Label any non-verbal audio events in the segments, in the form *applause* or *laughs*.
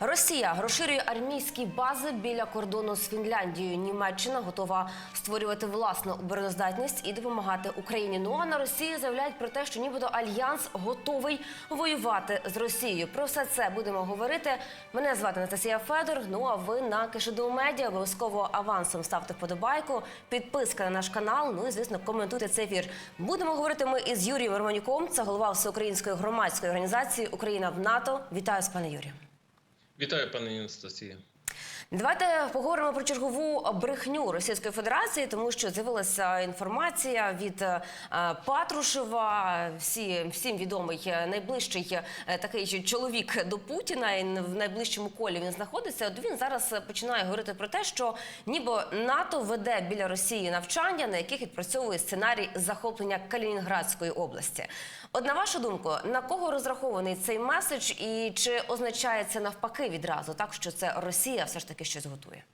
Росія розширює армійські бази біля кордону з Фінляндією. Німеччина готова створювати власну обороноздатність і допомагати Україні. Ну а на Росії заявляють про те, що нібито альянс готовий воювати з Росією. Про все це будемо говорити. Мене звати Анастасія Федор. Ну а ви на Кишиду Медіа обов'язково авансом ставте вподобайку, підписка на наш канал. Ну і звісно, коментуйте цей ефір. Будемо говорити ми із Юрієм Романюком. Це голова всеукраїнської громадської організації Україна в НАТО. Вітаю з пане Юрію. Вітаю, пане Анастасія. Давайте поговоримо про чергову брехню Російської Федерації, тому що з'явилася інформація від е, Патрушева. Всі всім відомий найближчий е, такий чоловік до Путіна. І в найближчому колі він знаходиться. От він зараз починає говорити про те, що ніби НАТО веде біля Росії навчання, на яких відпрацьовує сценарій захоплення Калінінградської області. От на вашу думку, на кого розрахований цей меседж, і чи означає це навпаки відразу, так що це Росія все ж таки щось готує?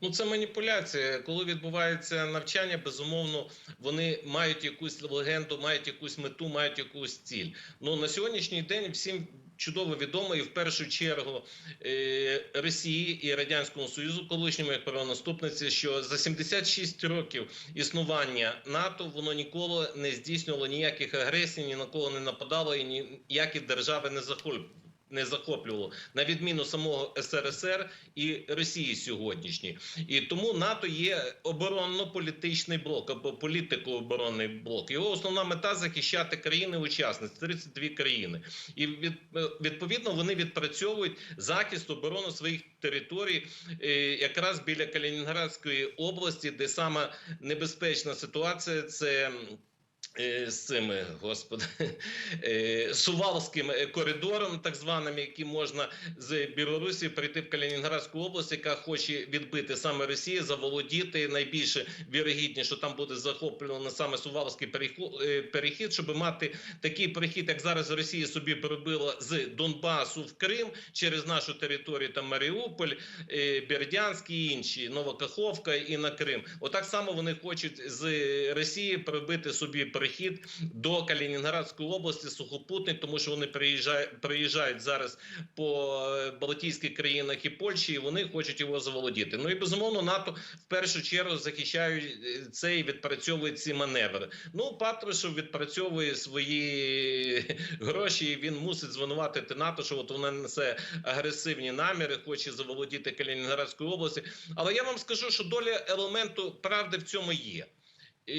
Ну, це маніпуляція. Коли відбувається навчання, безумовно, вони мають якусь легенду, мають якусь мету, мають якусь ціль. Ну на сьогоднішній день всім чудово відомо, і в першу чергу е, Росії і радянському союзу, колишньому як правонаступниці, що за 76 років існування НАТО воно ніколи не здійснювало ніяких агресій, ні на кого не нападало і ніякі держави не захоплювало. Не захоплювало на відміну самого СРСР і Росії сьогоднішній, і тому НАТО є оборонно-політичний блок або політико-оборонний блок. Його основна мета захищати країни-учасниць 32 країни, і від, відповідно вони відпрацьовують захист оборону своїх територій, е, якраз біля Калінінградської області, де саме небезпечна ситуація це. Е, З цими господи *laughs* е, сувалським коридором, так званим, яким можна з Білорусі прийти в Калінінградську область, яка хоче відбити саме Росія, заволодіти найбільше вірогідніше, що там буде захоплено саме сувалський перехід, щоб мати такий перехід, як зараз Росія собі перебила з Донбасу в Крим через нашу територію, там Маріуполь, е, Бердянськ і інші Новокаховка і на Крим. Отак само вони хочуть з Росії перебити собі перехід до Калінінградської області сухопутний, тому що вони приїжджають, приїжджають зараз по Балтійських країнах і Польщі, і вони хочуть його заволодіти. Ну і безумовно, НАТО в першу чергу захищають це і відпрацьовують ці маневри. Ну Патрушев відпрацьовує свої гроші. і Він мусить звинуватити НАТО, що от вона несе агресивні наміри, хоче заволодіти Калінінградською області. Але я вам скажу, що доля елементу правди в цьому є.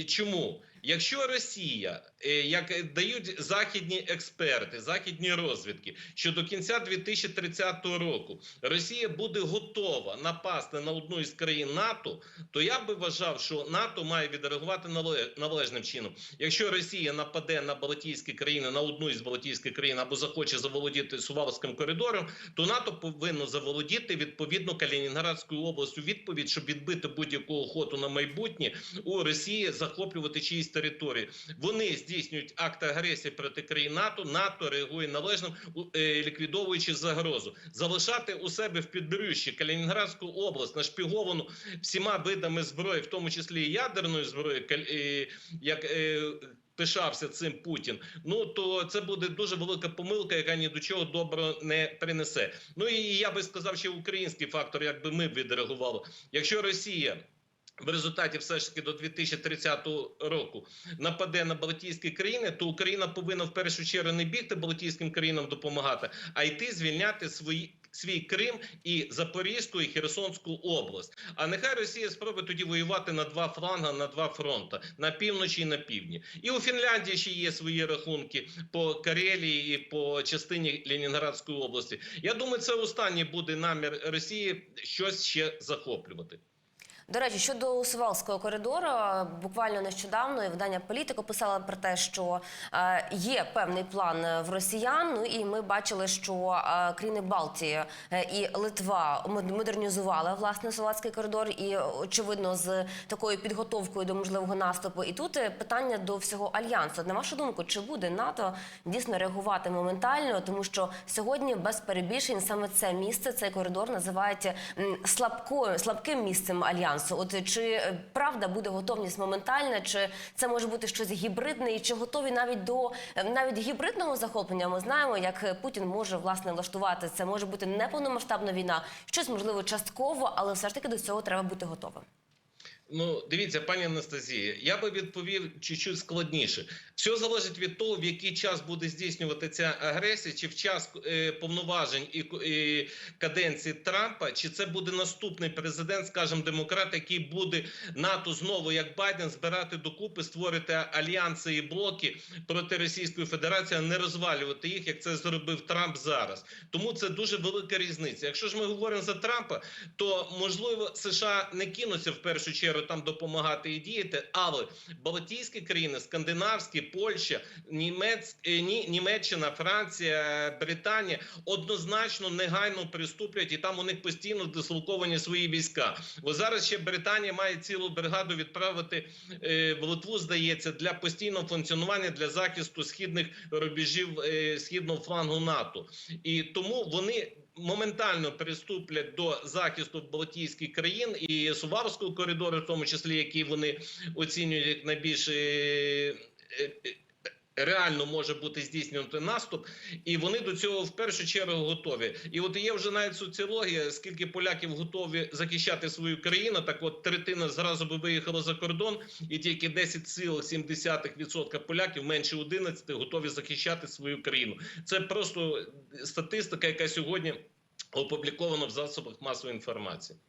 Чому? Якщо Росія, як дають західні експерти, західні розвідки, що до кінця 2030 року Росія буде готова напасти на одну із країн НАТО, то я би вважав, що НАТО має відреагувати належним чином. Якщо Росія нападе на Балтійські країни, на одну із Балтійських країн або захоче заволодіти Сувалським коридором, то НАТО повинно заволодіти відповідно Калінінградською областю відповідь, щоб відбити будь-яку охоту на майбутнє у Росії захоплювати чиїсь території. Вони здійснюють акт агресії проти країн НАТО. НАТО реагує належним, ліквідовуючи загрозу, залишати у себе в підбережжі Калінінградську область нашпіговану всіма видами зброї, в тому числі і ядерною зброєю, як Пишався цим Путін, ну то це буде дуже велика помилка, яка ні до чого доброго не принесе. Ну і я би сказав, що український фактор, якби ми відреагували, якщо Росія. В результаті все ж таки до 2030 року нападе на Балтійські країни, то Україна повинна в першу чергу не бігти Балтійським країнам допомагати, а йти звільняти свої. Свій Крим і Запорізьку і Херсонську область. А нехай Росія спробує тоді воювати на два фланги, на два фронти на півночі і на півдні. І у Фінляндії ще є свої рахунки по Карелії і по частині Ленінградської області. Я думаю, це останній буде намір Росії щось ще захоплювати. До речі, щодо Сувалського коридору, буквально нещодавно видання політико писала про те, що е, є певний план в росіян. Ну і ми бачили, що е, країни Балтії е, і Литва модернізували власне Сувалський коридор, і очевидно, з такою підготовкою до можливого наступу. І тут питання до всього альянсу. На вашу думку, чи буде НАТО дійсно реагувати моментально, тому що сьогодні без перебільшень саме це місце, цей коридор називають слабкою слабким місцем альянсу. Альянсу. От чи е, правда буде готовність моментальна, чи це може бути щось гібридне, і чи готові навіть до е, навіть гібридного захоплення? Ми знаємо, як е, Путін може власне влаштувати це. Може бути не повномасштабна війна, щось можливо частково, але все ж таки до цього треба бути готовим. Ну, дивіться, пані Анастасія, я би відповів чуть-чуть складніше. Все залежить від того, в який час буде здійснювати ця агресія, чи в час е, повноважень і, каденції Трампа, чи це буде наступний президент, скажімо, демократ, який буде НАТО знову, як Байден, збирати докупи, створити альянси і блоки проти Російської Федерації, а не розвалювати їх, як це зробив Трамп зараз. Тому це дуже велика різниця. Якщо ж ми говоримо за Трампа, то можливо США не кинуться в першу чергу там допомагати і діяти, але Балтійські країни, скандинавські, Польща, Німець, е, Ні- Німеччина, Франція, Британія однозначно негайно приступлять, і там у них постійно дислоковані свої війська. Бо зараз ще Британія має цілу бригаду відправити е, в Литву, здається, для постійного функціонування для захисту східних рубежів е, східного флангу НАТО, і тому вони моментально приступлять до захисту Балтійських країн і Суварського коридору, в тому числі який вони оцінюють як найбільш е, е, реально може бути здійснювати наступ, і вони до цього в першу чергу готові. І от є вже навіть соціологія, скільки поляків готові захищати свою країну. Так, от третина зразу би виїхала за кордон, і тільки 10,7% поляків, менше 11, готові захищати свою країну. Це просто статистика, яка сьогодні опублікована в засобах масової інформації.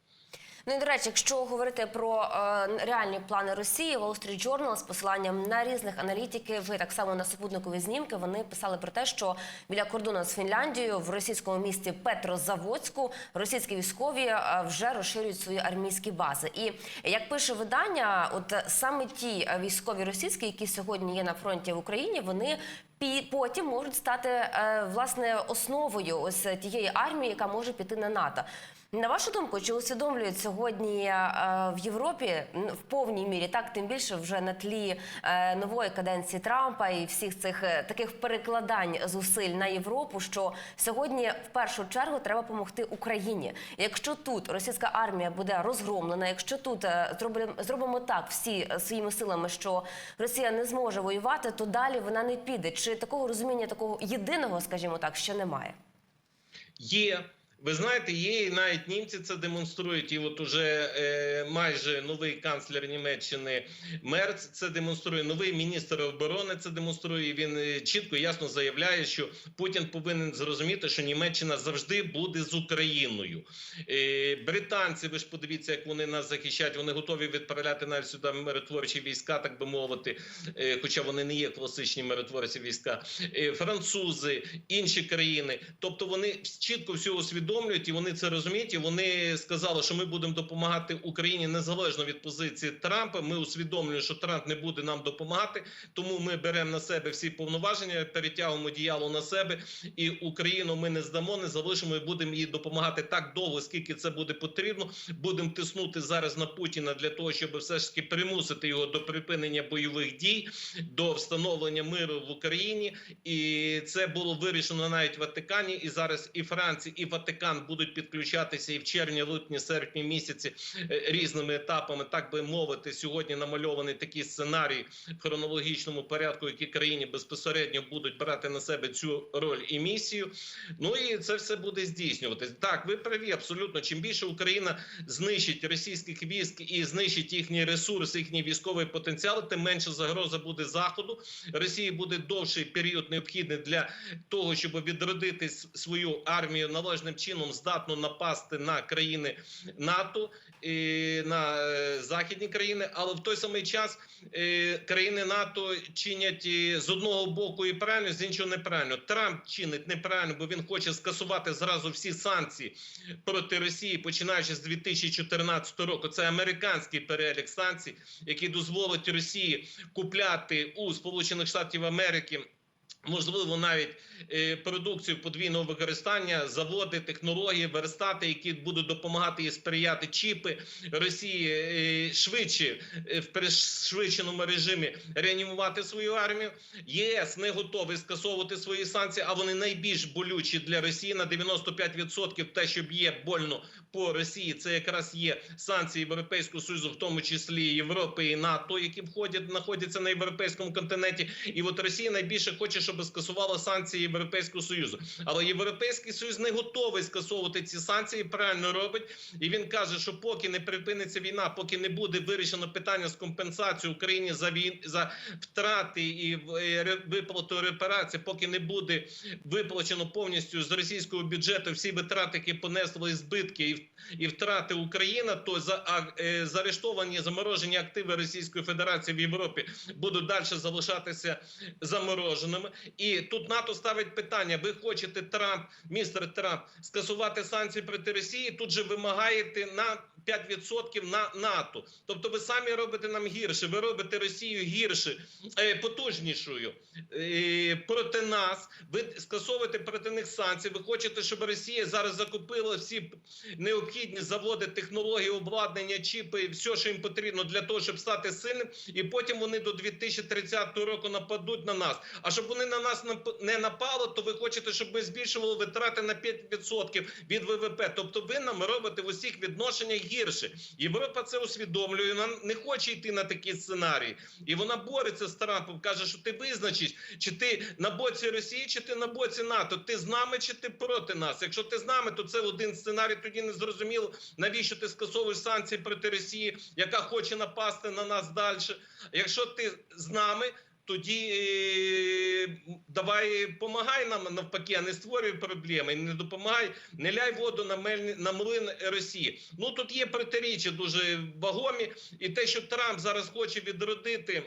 Ну і до речі, якщо говорити про е, реальні плани Росії, Wall Street Journal з посиланням на різних аналітиків, і так само на супутникові знімки, вони писали про те, що біля кордону з Фінляндією в російському місті Петрозаводську російські військові е, вже розширюють свої армійські бази. І як пише видання, от саме ті військові російські, які сьогодні є на фронті в Україні, вони потім можуть стати е, власне основою ось тієї армії, яка може піти на НАТО. На вашу думку, чи усвідомлюють сьогодні е, в Європі в повній мірі, так тим більше вже на тлі е, нової каденції Трампа і всіх цих е, таких перекладань зусиль на Європу, що сьогодні в першу чергу треба допомогти Україні. Якщо тут російська армія буде розгромлена, якщо тут зробимо, так всі своїми силами, що Росія не зможе воювати, то далі вона не піде. Чи такого розуміння, такого єдиного, скажімо так, ще немає? Є. Ви знаєте, є і навіть німці це демонструють. І от уже е, майже новий канцлер Німеччини Мерц це демонструє. Новий міністр оборони це демонструє. І Він е, чітко ясно заявляє, що Путін повинен зрозуміти, що Німеччина завжди буде з Україною. Е, британці, ви ж подивіться, як вони нас захищають. Вони готові відправляти навіть сюди миротворчі війська, так би мовити, е, хоча вони не є класичні миротворці війська. Е, французи, інші країни. Тобто вони чітко все усвідомлюють і вони це розуміють. І вони сказали, що ми будемо допомагати Україні незалежно від позиції Трампа. Ми усвідомлюємо, що Трамп не буде нам допомагати, тому ми беремо на себе всі повноваження, перетягуємо діяло на себе, і Україну ми не здамо, не залишимо і будемо їй допомагати так довго, скільки це буде потрібно. Будемо тиснути зараз на Путіна для того, щоб все ж таки примусити його до припинення бойових дій, до встановлення миру в Україні. І це було вирішено навіть в Ватикані. І зараз і Франція, і Ватикан будуть підключатися і в червні, липні, серпні місяці е, різними етапами, так би мовити, сьогодні намальований такий сценарій в хронологічному порядку, які країни безпосередньо будуть брати на себе цю роль і місію. Ну і це все буде здійснюватись. Так, ви праві абсолютно. Чим більше Україна знищить російських військ і знищить їхні ресурси, їхній військовий потенціал, тим менше загроза буде заходу. Росії буде довший період необхідний для того, щоб відродити свою армію належним чином, здатно напасти на країни НАТО і на е, західні країни, але в той самий час е, країни НАТО чинять з одного боку і правильно, з іншого неправильно. Трамп чинить неправильно, бо він хоче скасувати зразу всі санкції проти Росії, починаючи з 2014 року. Це американський перелік санкцій, який дозволить Росії купляти у Сполучених Штатів Америки Можливо, навіть е, продукцію подвійного використання, заводи, технології, верстати, які будуть допомагати і сприяти чіпи Росії е, швидше е, в пришвидшеному режимі реанімувати свою армію. ЄС не готовий скасовувати свої санкції, а вони найбільш болючі для Росії на 95% те, що б'є больно по Росії, це якраз є санкції Європейського союзу, в тому числі Європи і НАТО, які входять знаходяться на європейському континенті. І от Росія найбільше хоче, щоб скасувала санкції Європейського союзу. Але Європейський союз не готовий скасовувати ці санкції. Правильно робить, і він каже, що поки не припиниться війна, поки не буде вирішено питання з компенсацією Україні за війн за втрати і виплату репарацій, поки не буде виплачено повністю з російського бюджету всі витрати, які понесли збитки і, і втрати Україна, то за а, е, заарештовані заморожені активи Російської Федерації в Європі будуть далі залишатися замороженими. І тут НАТО ставить питання: ви хочете Трамп, містер Трамп, скасувати санкції проти Росії? Тут же вимагаєте на 5% на НАТО. Тобто, ви самі робите нам гірше. Ви робите Росію гірше, е, потужнішою е, проти нас. Ви скасовуєте проти них санкції. Ви хочете, щоб Росія зараз закупила всі необхідні заводи, технології, обладнання, чіпи, все, що їм потрібно для того, щоб стати сильним, і потім вони до 2030 року нападуть на нас. А щоб вони на нас не напали, то ви хочете, щоб ми збільшували витрати на 5% від ВВП. Тобто, ви нам робите в усіх відношеннях гірше. Європа це усвідомлює. Вона не хоче йти на такі сценарії, і вона бореться з Трампом. каже, що ти визначиш, чи ти на боці Росії, чи ти на боці НАТО. Ти з нами, чи ти проти нас. Якщо ти з нами, то це один сценарій. Тоді не зрозуміло, навіщо ти скасовуєш санкції проти Росії, яка хоче напасти на нас далі. Якщо ти з нами. Тоді е, давай помагай нам навпаки, а не створюй проблеми, не допомагай, не ляй воду на мельні на млин Росії. Ну тут є протиріччя дуже вагомі, і те, що Трамп зараз хоче відродити.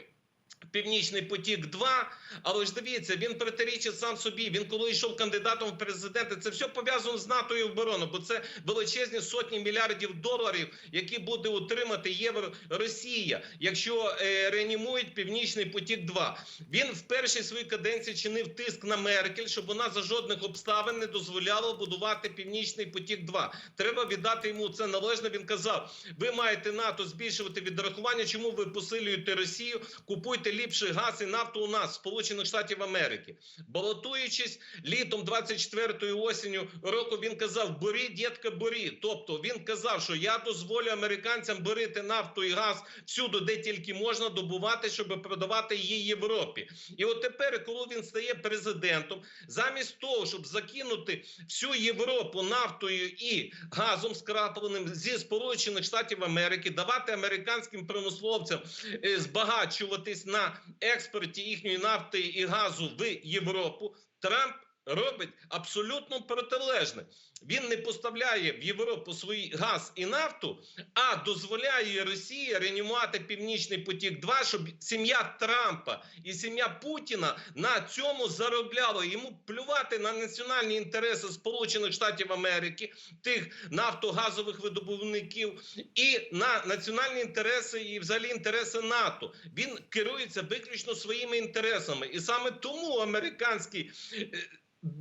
Північний потік 2 але ж дивіться, він протирічить сам собі. Він коли йшов кандидатом в президенти, це все пов'язано з НАТО і обороною, бо це величезні сотні мільярдів доларів, які буде утримати євро Росія, якщо е, реанімують Північний потік 2 Він в першій своїй каденції чинив тиск на Меркель, щоб вона за жодних обставин не дозволяла будувати Північний потік 2 Треба віддати йому це належно. Він казав: ви маєте НАТО збільшувати відрахування. Чому ви посилюєте Росію? Купуйте ліпший газ і нафту у нас, Сполучених Штатів Америки. Балотуючись літом 24-ї осінню року, він казав: борі, дітка, борі. Тобто він казав, що я дозволю американцям борити нафту і газ всюди, де тільки можна добувати, щоб продавати її Європі. І от тепер, коли він стає президентом, замість того, щоб закинути всю Європу нафтою і газом скрапленим зі Сполучених Штатів Америки, давати американським промисловцям е, збагачуватись на експорті їхньої нафти і газу в Європу, Трамп робить абсолютно протилежне. Він не поставляє в Європу свій газ і нафту, а дозволяє Росії реанімувати Північний потік 2 щоб сім'я Трампа і сім'я Путіна на цьому заробляла. Йому плювати на національні інтереси Сполучених Штатів Америки, тих нафтогазових видобувників, і на національні інтереси і взагалі інтереси НАТО. Він керується виключно своїми інтересами, і саме тому американський.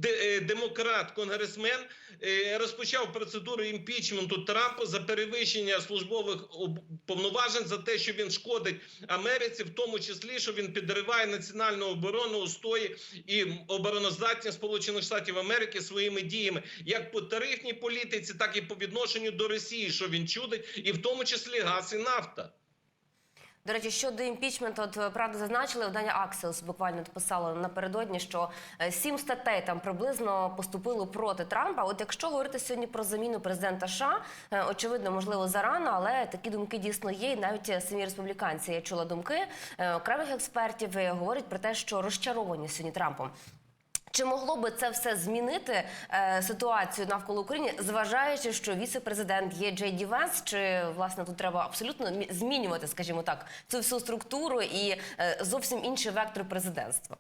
Е, де- Демократ, конгресмен е, розпочав процедуру імпічменту Трампа за перевищення службових повноважень за те, що він шкодить Америці, в тому числі, що він підриває національну оборону, устої і обороноздатність Сполучених Штатів Америки своїми діями, як по тарифній політиці, так і по відношенню до Росії, що він чудить, і в тому числі газ і нафта. До речі, щодо імпічменту, от е, правда зазначили, видання Аксіос буквально писало напередодні, що е, сім статей там приблизно поступило проти Трампа. От якщо говорити сьогодні про заміну президента США, е, очевидно, можливо, зарано, але такі думки дійсно є. І навіть самі республіканці я чула думки окремих експертів говорять про те, що розчаровані сьогодні Трампом. Чи могло би це все змінити е, ситуацію навколо України, зважаючи, що віце-президент є Джей Ді Венс, чи власне тут треба абсолютно мі- змінювати, скажімо так, цю всю структуру і е, зовсім інший вектор президентства?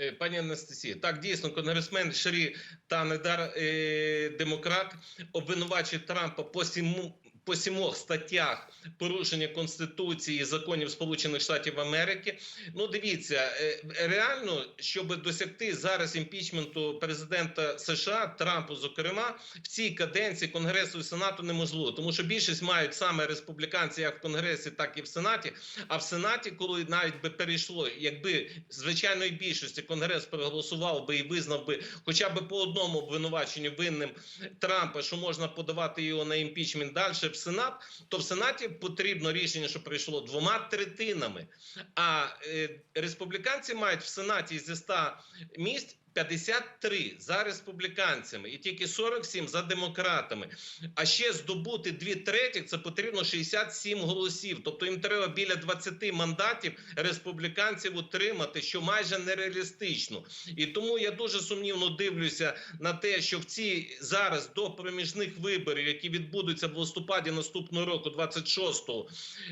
Е, Пані Анастасія, так дійсно, конгресмен Шрі Танедар, е, демократ, обвинувачує Трампа по сіму. По сімох статтях порушення конституції і законів Сполучених Штатів Америки. Ну, дивіться, е, реально, щоб досягти зараз імпічменту президента США Трампу, зокрема, в цій каденції Конгресу і Сенату неможливо, тому що більшість мають саме республіканці, як в Конгресі, так і в Сенаті. А в Сенаті, коли навіть би перейшло, якби звичайної більшості Конгрес проголосував би і визнав би хоча б по одному обвинуваченню винним Трампа, що можна подавати його на імпічмент далі в Сенат, то в Сенаті потрібно рішення, що прийшло двома третинами. А е, республіканці мають в Сенаті зі 100 місць 53 за республіканцями і тільки 47 за демократами. А ще здобути дві третіх це потрібно 67 голосів. Тобто їм треба біля 20 мандатів республіканців утримати, що майже нереалістично. І тому я дуже сумнівно дивлюся на те, що в ці зараз до проміжних виборів, які відбудуться в листопаді наступного року, 26-го,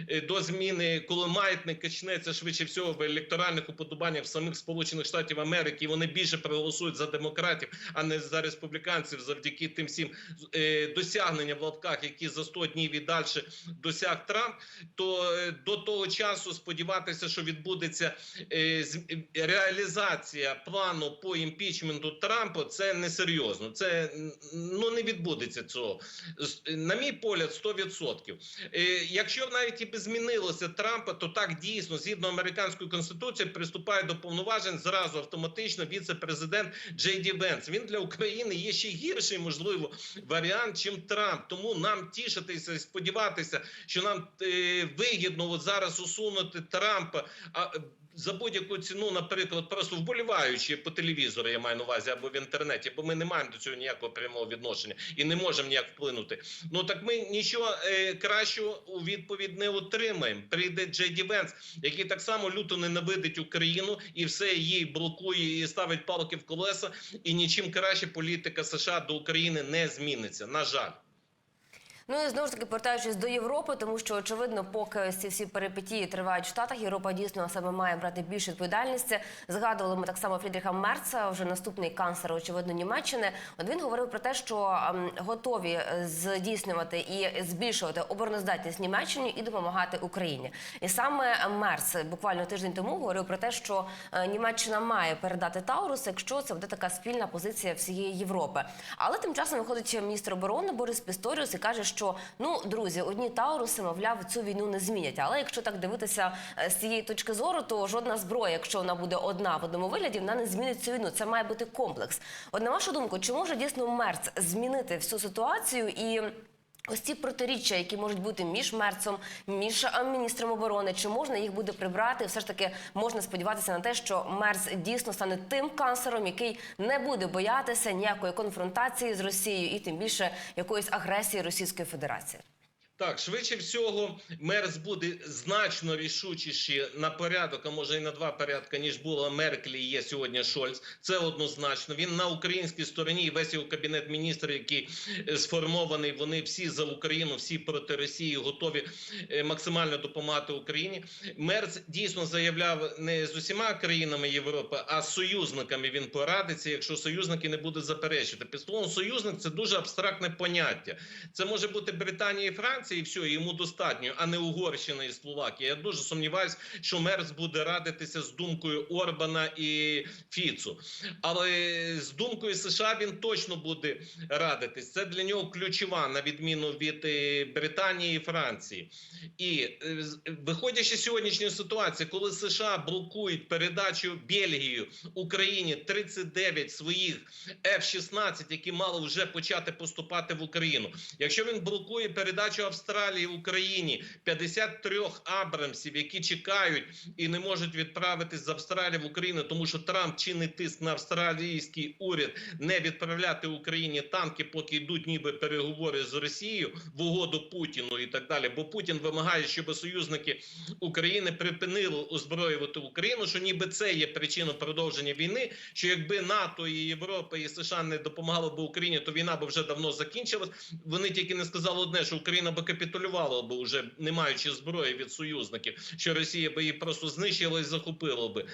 е, до зміни, коли маятник качнеться швидше всього в електоральних уподобаннях в самих Сполучених Штатів Америки, і вони більше проголосують за демократів, а не за республіканців, завдяки тим всім е, досягненням в лапках, які за 100 днів і далі досяг Трамп. То е, до того часу сподіватися, що відбудеться е, реалізація плану по імпічменту Трампа, це несерйозно. Це ну не відбудеться цього. На мій погляд, 100%. Е, Якщо навіть і змінилося Трампа, то так дійсно, згідно американської конституції, приступає до повноважень зразу автоматично віце-президент Джей Ді Венс. Він для України є ще гірший, можливо, варіант, чим Трамп. Тому нам тішитися і сподіватися, що нам е, вигідно от зараз усунути Трампа. А за будь-яку ціну, наприклад, просто вболіваючи по телевізору, я маю на увазі або в інтернеті, бо ми не маємо до цього ніякого прямого відношення і не можемо ніяк вплинути. Ну так ми нічого е, кращого у відповідь не отримаємо. Прийде Джей Ді Венс, який так само люто ненавидить Україну і все її блокує і ставить палки в колеса. І нічим краще політика США до України не зміниться. На жаль. Ну і знову ж таки повертаючись до Європи, тому що очевидно, поки ці всі перипетії тривають в Штатах, Європа дійсно себе має брати більше відповідальності. Згадували ми так само Фрідріха Мерца, вже наступний канцлер, очевидно, Німеччини. От він говорив про те, що ем, готові здійснювати і збільшувати обороноздатність Німеччині і допомагати Україні. І саме Мерц буквально тиждень тому говорив про те, що е, Німеччина має передати Таурус, якщо це буде така спільна позиція всієї Європи. Але тим часом виходить міністр оборони Борис Пісторіус і каже, що ну друзі, одні Тауруси, мовляв, цю війну не змінять. Але якщо так дивитися е, з цієї точки зору, то жодна зброя, якщо вона буде одна в одному вигляді, вона не змінить цю війну. Це має бути комплекс. От на вашу думку, чи може дійсно Мерц змінити всю ситуацію і? Ось ці протиріччя, які можуть бути між мерцем, між міністром оборони, чи можна їх буде прибрати? Все ж таки можна сподіватися на те, що мерц дійсно стане тим канцлером, який не буде боятися ніякої конфронтації з Росією і тим більше якоїсь агресії Російської Федерації. Так, швидше всього, Мерц буде значно рішучіші на порядок, а може і на два порядка, ніж була Меркель і є сьогодні Шольц. Це однозначно. Він на українській стороні і весь його кабінет міністрів, який е, сформований, вони всі за Україну, всі проти Росії, готові е, максимально допомагати Україні. Мерц дійсно заявляв не з усіма країнами Європи, а з союзниками він порадиться, якщо союзники не будуть заперечувати. Під словом союзник це дуже абстрактне поняття. Це може бути Британія і Франція, і все, йому достатньо, а не Угорщина і Словакія. Я дуже сумніваюся, що Мерц буде радитися з думкою Орбана і Фіцу. Але з думкою США він точно буде радитись. Це для нього ключова, на відміну від е, Британії і Франції. І е, виходячи з сьогоднішньої ситуації, коли США блокують передачу Бельгію Україні 39 своїх F-16, які мали вже почати поступати в Україну. Якщо він блокує передачу Австралії Україні 53 Абрамсів, які чекають і не можуть відправитись з Австралії в Україну, тому що Трамп чинить тиск на австралійський уряд не відправляти Україні танки, поки йдуть ніби переговори з Росією в угоду Путіну і так далі. Бо Путін вимагає, щоб союзники України припинили озброювати Україну, що ніби це є причиною продовження війни. Що якби НАТО і Європа і США не допомагали б Україні, то війна б вже давно закінчилась. Вони тільки не сказали одне, що Україна би капітулювала би вже не маючи зброї від союзників, що Росія би її просто знищила і захопила би.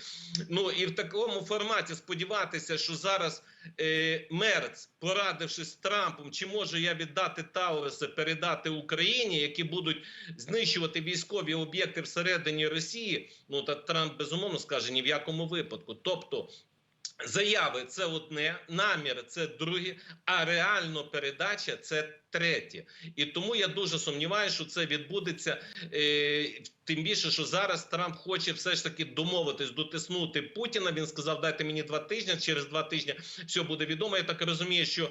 Ну і в такому форматі сподіватися, що зараз е, Мерц, порадившись з Трампом, чи можу я віддати Тауруси, передати Україні, які будуть знищувати військові об'єкти всередині Росії. Ну та Трамп безумовно скаже ні в якому випадку. Тобто. Заяви це одне, намір це друге, а реально передача це третє. І тому я дуже сумніваюся, що це відбудеться. Е, тим більше, що зараз Трамп хоче все ж таки домовитись, дотиснути Путіна. Він сказав, дайте мені два тижні. Через два тижні все буде відомо. Я так розумію, що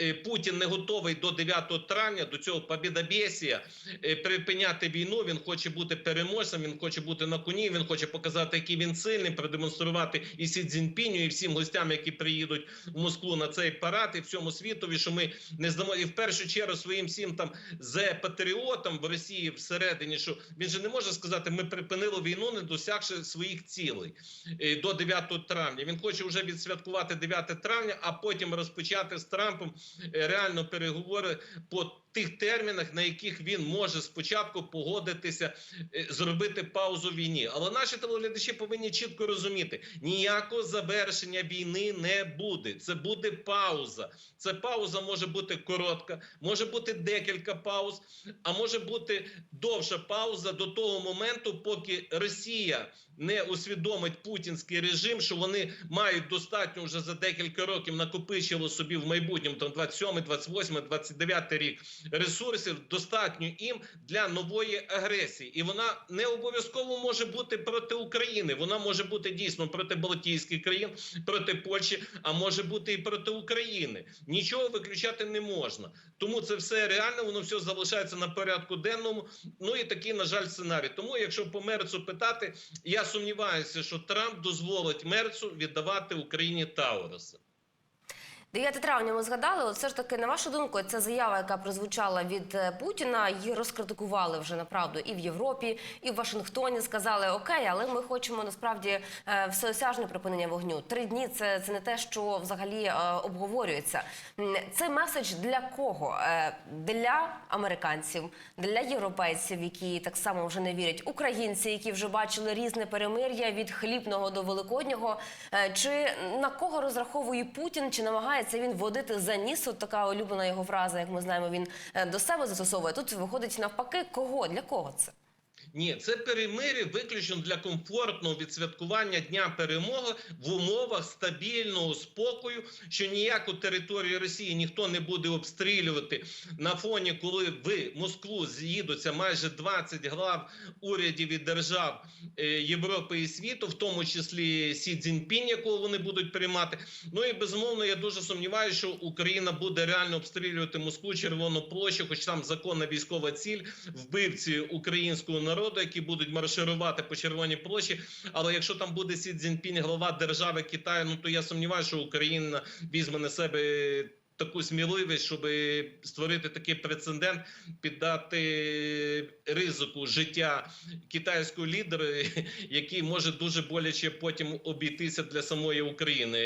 е, Путін не готовий до 9 травня, до цього побідобєсія, е, припиняти війну. Він хоче бути переможцем, він хоче бути на коні. Він хоче показати, який він сильний, продемонструвати і Сі Цзіньпіню, і всім гостям, які приїдуть в Москву на цей парад, і всьому світові, що ми не здамо і в першу чергу своїм всім там зе патріотам в Росії всередині, що він же не може сказати, ми припинили війну, не досягши своїх цілей е, до 9 травня. Він хоче вже відсвяткувати 9 травня, а потім розпочати з Трампом е, реально переговори по тих термінах, на яких він може спочатку погодитися, е, зробити паузу війні. Але наші телеглядачі повинні чітко розуміти: ніякого завершення війни не буде. Це буде пауза. Це пауза може бути коротка, може бути декілька пауз, а може бути довша пауза до того моменту, поки Росія не усвідомить путінський режим, що вони мають достатньо вже за декілька років накопичили собі в майбутньому, там 27, 28, 29 рік ресурсів достатньо їм для нової агресії, і вона не обов'язково може бути проти України. Вона може бути дійсно проти Балтійських країн, проти Польщі, а може бути і проти України. Нічого виключати не можна. Тому це все реально, воно все залишається на порядку денному. Ну і такий, на жаль, сценарій. Тому, якщо по Мерцу питати, я сумніваюся, що Трамп дозволить Мерцу віддавати Україні Тауруси. 9 травня ми згадали. От все ж таки, на вашу думку, ця заява, яка прозвучала від е, Путіна, її розкритикували вже направду і в Європі, і в Вашингтоні. Сказали окей, але ми хочемо насправді е, всеосяжне припинення вогню. Три дні це, не те, що взагалі е, обговорюється. Це меседж для кого? Для американців, для європейців, які так само вже не вірять, українці, які вже бачили різне перемир'я від хлібного до великоднього. Чи на кого розраховує Путін? Чи намагається він водити за ніс? От така улюблена його фраза, як ми знаємо, він е, до себе застосовує. Тут виходить навпаки, кого для кого це? Ні, це перемир'я виключно для комфортного відсвяткування дня перемоги в умовах стабільного спокою, що ніяку територію Росії ніхто не буде обстрілювати на фоні, коли в Москву з'їдуться майже 20 глав урядів і держав е, Європи і світу, в тому числі Сі Цзіньпінь, якого вони будуть приймати. Ну і безумовно, я дуже сумніваюся, що Україна буде реально обстрілювати Москву, Червону площу, хоч там законна військова ціль, вбивці українського народу, які будуть марширувати по Червоній площі. Але якщо там буде Сі Цзіньпінь, глава держави Китаю, ну то я сумніваюся, що Україна візьме на себе. Таку сміливість, щоб створити такий прецедент, піддати ризику життя китайського лідера, який може дуже боляче потім обійтися для самої України.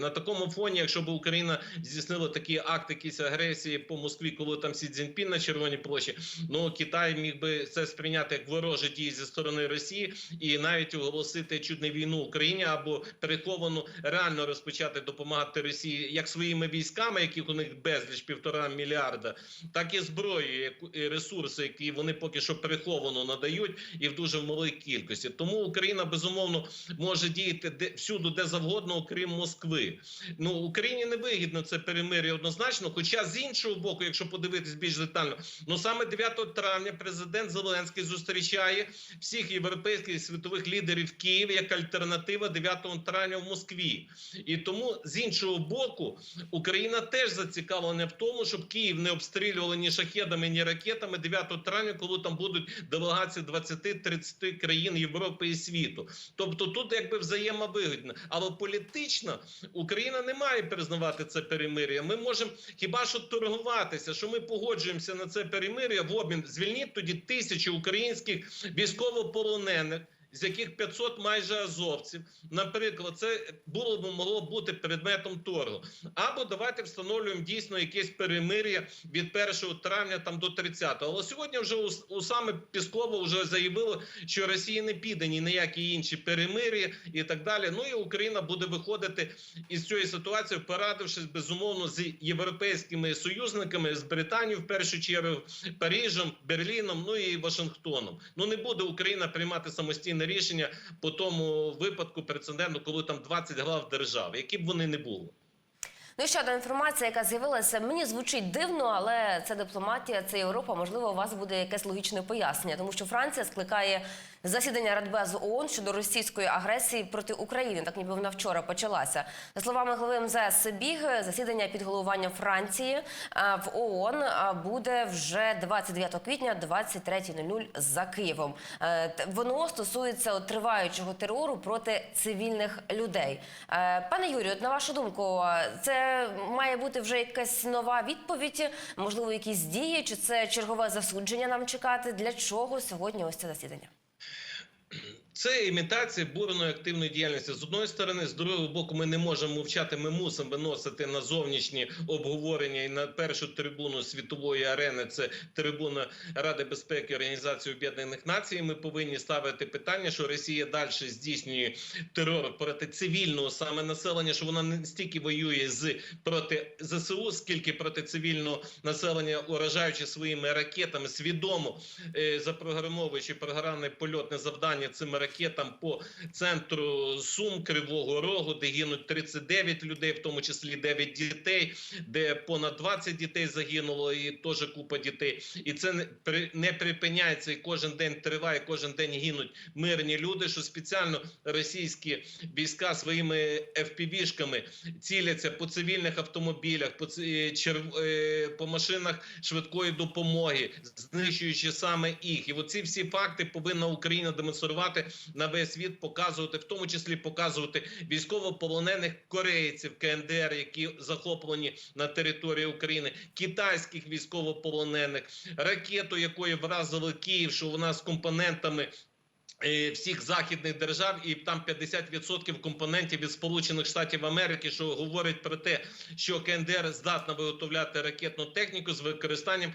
На такому фоні, якщо б Україна здійснила такі акти якісь агресії по Москві, коли там Сі Цзіньпін на Червоній площі, ну Китай міг би це сприйняти як ворожі дії зі сторони Росії і навіть оголосити чуть не війну Україні або переховану реально розпочати допомагати Росії як своїми військами, яких у них безліч півтора мільярда, так і зброєю, яку- і ресурси, які вони поки що переховано надають, і в дуже малій кількості. Тому Україна безумовно може діяти де всюди, де завгодно, окрім Москви. Ну Україні не вигідно це перемир'я однозначно. Хоча з іншого боку, якщо подивитись більш детально, ну саме 9 травня президент Зеленський зустрічає всіх європейських і світових лідерів в Києві як альтернатива 9 травня в Москві. І тому з іншого боку, Україна теж зацікавлена в тому, щоб Київ не обстрілювали ні шахедами, ні ракетами 9 травня, коли там будуть делегації 20-30 країн Європи і світу. Тобто тут якби взаємовигідно. Але політично Україна не має признавати це перемир'я. Ми можемо хіба що торгуватися, що ми погоджуємося на це перемир'я в обмін. Звільніть тоді тисячі українських військовополонених. З яких 500 майже азовців. Наприклад, це було б могло бути предметом торгу. Або давайте встановлюємо дійсно якесь перемир'я від 1 травня там до 30. Але сьогодні вже у, у саме Піскова вже заявило, що Росія не піде ні на які інші перемир'я і так далі. Ну і Україна буде виходити із цієї ситуації, порадившись безумовно з європейськими союзниками з Британією, в першу чергу, Парижем, Берліном, ну і Вашингтоном. Ну не буде Україна приймати самостійне рішення по тому випадку прецеденту, коли там 20 глав держав, які б вони не були. Ну і ще одна інформація, яка з'явилася. Мені звучить дивно, але це дипломатія, це Європа. Можливо, у вас буде якесь логічне пояснення, тому що Франція скликає засідання Радбезу ООН щодо російської агресії проти України. Так ніби вона вчора почалася. За словами глави МЗС Біг, засідання під головуванням Франції в ООН буде вже 29 квітня, 23.00 за Києвом. Е, Воно стосується триваючого терору проти цивільних людей. Е, Пане Юрію, на вашу думку, це має бути вже якась нова відповідь, можливо, якісь дії, чи це чергове засудження нам чекати? Для чого сьогодні ось це засідання? Це імітація буреної активної діяльності з одної сторони, з другого боку, ми не можемо мовчати. Ми мусимо виносити на зовнішні обговорення і на першу трибуну світової арени. Це трибуна Ради безпеки Організації Об'єднаних Націй. Ми повинні ставити питання, що Росія далі здійснює терор проти цивільного саме населення, що вона не стільки воює з проти ЗСУ, скільки проти цивільного населення, уражаючи своїми ракетами, свідомо е, запрограмовуючи програмне польотне завдання цими ракетам по центру Сум Кривого Рогу, де гинуть 39 людей, в тому числі 9 дітей, де понад 20 дітей загинуло, і теж купа дітей. І це не при- не припиняється. І кожен день триває, кожен день гинуть мирні люди. Що спеціально російські війська своїми FPV-шками ціляться по цивільних автомобілях, по ці- е, по машинах швидкої допомоги, знищуючи саме їх. І оці всі факти повинна Україна демонструвати на весь світ, показувати, в тому числі показувати військовополонених корейців КНДР, які захоплені на території України, китайських військовополонених, ракету, якої вразили Київ, що вона з компонентами. Е, Всіх західних держав і там 50% компонентів від Сполучених Штатів Америки, що говорить про те, що КНДР здатна виготовляти ракетну техніку з використанням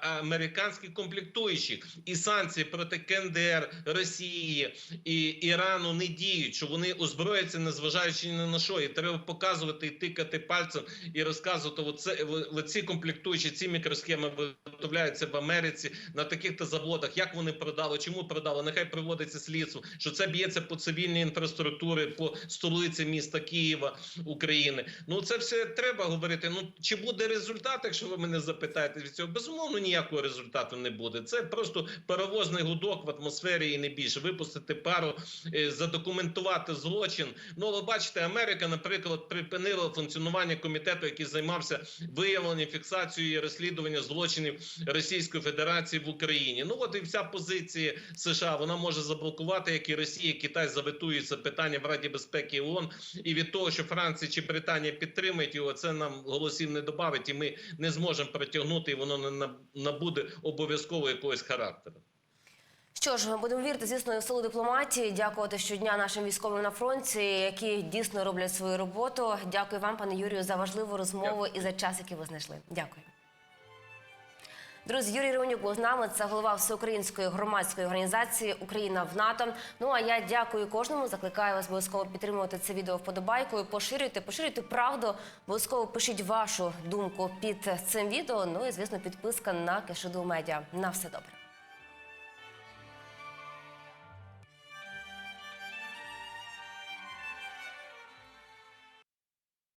американських комплектуючих, і санкції проти КНДР, Росії і Ірану не діють, що вони озброяться, незважаючи ні на що, і треба показувати і тикати пальцем і розказувати. Оце ці комплектуючі, ці мікросхеми виготовляються в Америці на таких-то заводах. Як вони продали, чому продали? Нехай проводиться слідство, що це б'ється по цивільній інфраструктурі, по столиці міста Києва України. Ну це все треба говорити. Ну чи буде результат, якщо ви мене запитаєте від цього? Безумовно, ніякого результату не буде. Це просто паровозний гудок в атмосфері і не більше. Випустити пару, е, задокументувати злочин. Ну, але бачите, Америка, наприклад, припинила функціонування комітету, який займався виявленням, фіксацією і розслідуванням злочинів Російської Федерації в Україні. Ну от і вся позиція США вона може заблокувати, як і Росія, Китай заветують це питання в Раді безпеки ООН. І від того, що Франція чи Британія підтримують його, це нам голосів не додавить, і ми не зможемо протягнути, і воно не набуде обов'язково якогось характеру. Що ж, будемо вірити, звісно, в силу дипломатії. Дякувати щодня нашим військовим на фронті, які дійсно роблять свою роботу. Дякую вам, пане Юрію, за важливу розмову і за час, який ви знайшли. Дякую. Друзі, Юрій Романюк був з нами. Це голова всеукраїнської громадської організації Україна в НАТО. Ну а я дякую кожному. Закликаю вас обов'язково підтримувати це відео вподобайкою. Поширюйте, поширюйте правду. Обов'язково пишіть вашу думку під цим відео. Ну і звісно, підписка на Кешеду Медіа. На все добре.